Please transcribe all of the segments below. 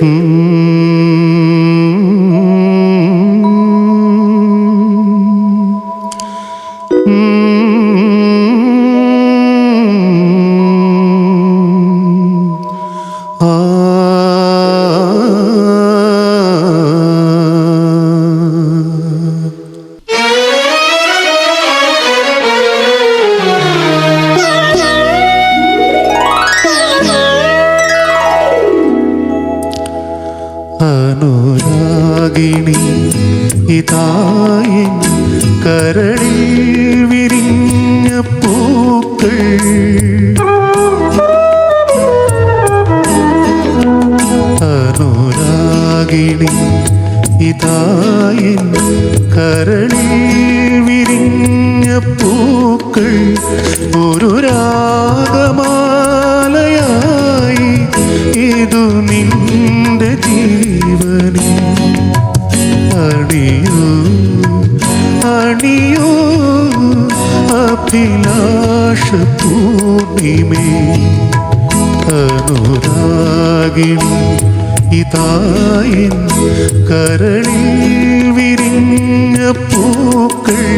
Mm-hmm. അനുരാഗിണി ഇതായൻ കരളിൽ വിരിഞ്ഞ പൂക്കൾ. അനുരാഗിണി ഇതായൻ കരളിൽ വിരിഞ്ഞ പൂക്കൾ. ഒരു രാഗമാലയായി അഭിലാഷ പൂർണിമേ അനുരാഗിണി ഇതായൻ കരളിൽ വിരിഞ്ഞ പൂക്കൾ.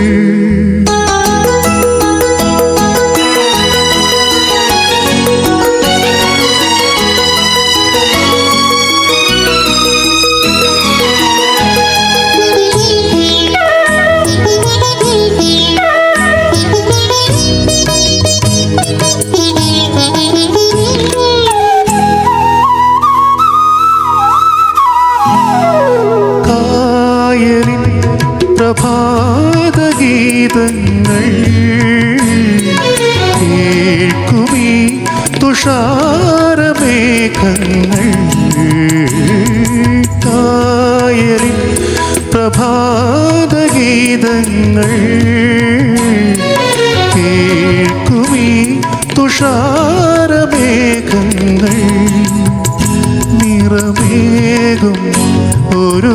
തുഷാരമേഘങ്ങൾ കായലിൽ പ്രഭാതഗീതങ്ങൾ കേൾക്കുമീ തുഷാരമേഘങ്ങൾ നിറമേകും ഒരു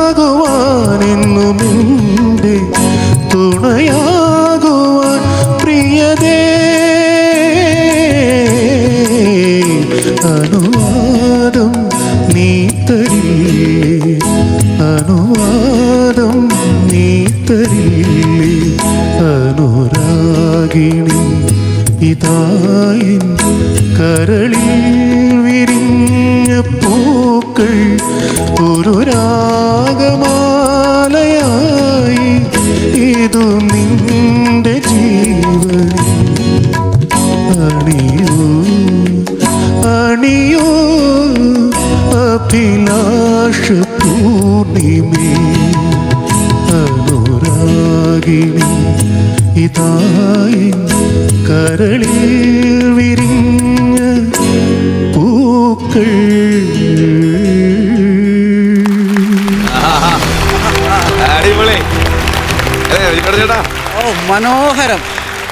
തുണയാകുവാൻ പ്രിയതേ. അനുവാദം നീ തരില്ലേ? അനുവാദം നീ തരില്ലേ? അനുരാഗിണി ഇതായി കരളിൽ വിരിഞ്ഞ പൂക്കൾ ഒരു കരളിൽ വിരിഞ്ഞ പൂക്കൾ അടിപൊളി. ചേട്ടാ. ഓ മനോഹരം.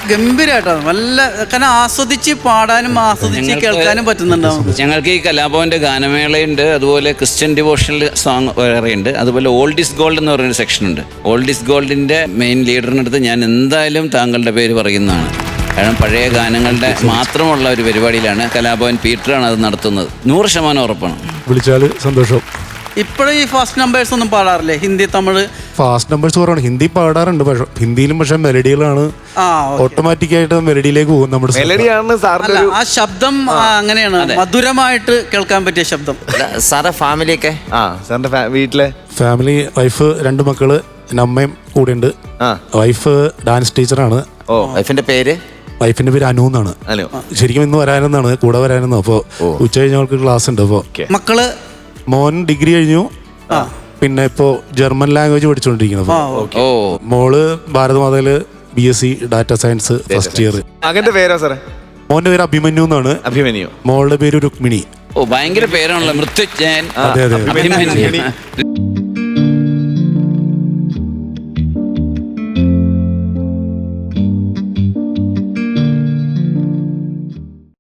ഗംഭീരമായിട്ടാണ് നല്ല കാരണം ആസ്വദിച്ച് പാടാനും ആസ്വദിച്ച് കേൾക്കാനും പറ്റുന്നുണ്ടാവും. ഞങ്ങൾക്ക് ഈ കലാഭവന്റെ ഗാനമേളയുണ്ട്. അതുപോലെ ക്രിസ്ത്യൻ ഡിവോഷണൽ സോങ് വേറെയുണ്ട്. അതുപോലെ ഓൾഡ് ഇസ് ഗോൾഡ് എന്ന് പറയുന്ന സെക്ഷൻ ഉണ്ട് ഓൾഡ് ഇസ് ഗോൾഡിന്റെ മെയിൻ ലീഡറിനടുത്ത് ഞാൻ എന്തായാലും താങ്കളുടെ പേര് പറയുന്നതാണ്. കാരണം പഴയ ഗാനങ്ങളുടെ മാത്രമുള്ള ഒരു പരിപാടിയിലാണ് കലാഭവൻ പീറ്ററാണ് അത് നടത്തുന്നത്. നൂറ് ശതമാനം ഉറപ്പാണ്. വിളിച്ചാൽ സന്തോഷം. ഇപ്പോഴും ഈ ഫാസ്റ്റ് നമ്പേഴ്സ് ഒന്നും പാടാറില്ലേ? ഹിന്ദി തമിഴ്? ഫാസ്റ്റ് നമ്പേഴ്സ് കുറവാണ്. ഹിന്ദി പാടാറുണ്ട് പക്ഷെ ഹിന്ദിയിലും പക്ഷെ മെലഡികളാണ്. ഓട്ടോമാറ്റിക് ആയിട്ട് മെലഡിയിലേക്ക് പോകും നമ്മുടെ മെലഡിയാണ് സാറിന്റെ ഒരു ആ ശബ്ദം അങ്ങനെയാണ്. മധുരമായിട്ട് കേൾക്കാൻ പറ്റിയ ശബ്ദം. സാറേ ഫാമിലിയൊക്കെ ആ സാറിന്റെ വീട്ടിലെ? ഫാമിലി വൈഫ് രണ്ട് മക്കൾ അമ്മയും കൂടെ ഉണ്ട് ആ വൈഫ് ഡാൻസ് ടീച്ചറാണ് ഓ വൈഫിന്റെ പേര്? വൈഫിന്റെ പേര് അനു എന്നാണ്. ശരിക്കും ഇന്ന് വരാനെന്നാണ് കൂടെ വരാനെന്ന്. അപ്പോൾ ഉച്ച കഴിഞ്ഞവർക്ക് ക്ലാസ് ഉണ്ട്. അപ്പോൾ മക്കൾ? മോൻ ഡിഗ്രി കഴിഞ്ഞു. പിന്നെ ഇപ്പോൾ ജർമ്മൻ ലാംഗ്വേജ് പഠിച്ചുകൊണ്ടിരിക്കുന്നത് അപ്പോൾ ഓ. മോൾ ഭാരതമാതയിൽ B S C data science first year അങ്ങനത്തെ പേരാ സാറേ? മോന്റെ പേര് അഭിമന്യു എന്നാണ്. അഭിമന്യു. മോളുടെ പേര് രുക്മിണി. ഓ ഭയങ്കര പേരാണല്ലോ മൃത്യുജയൻ അതെ അതെ. അഭിമന്യു.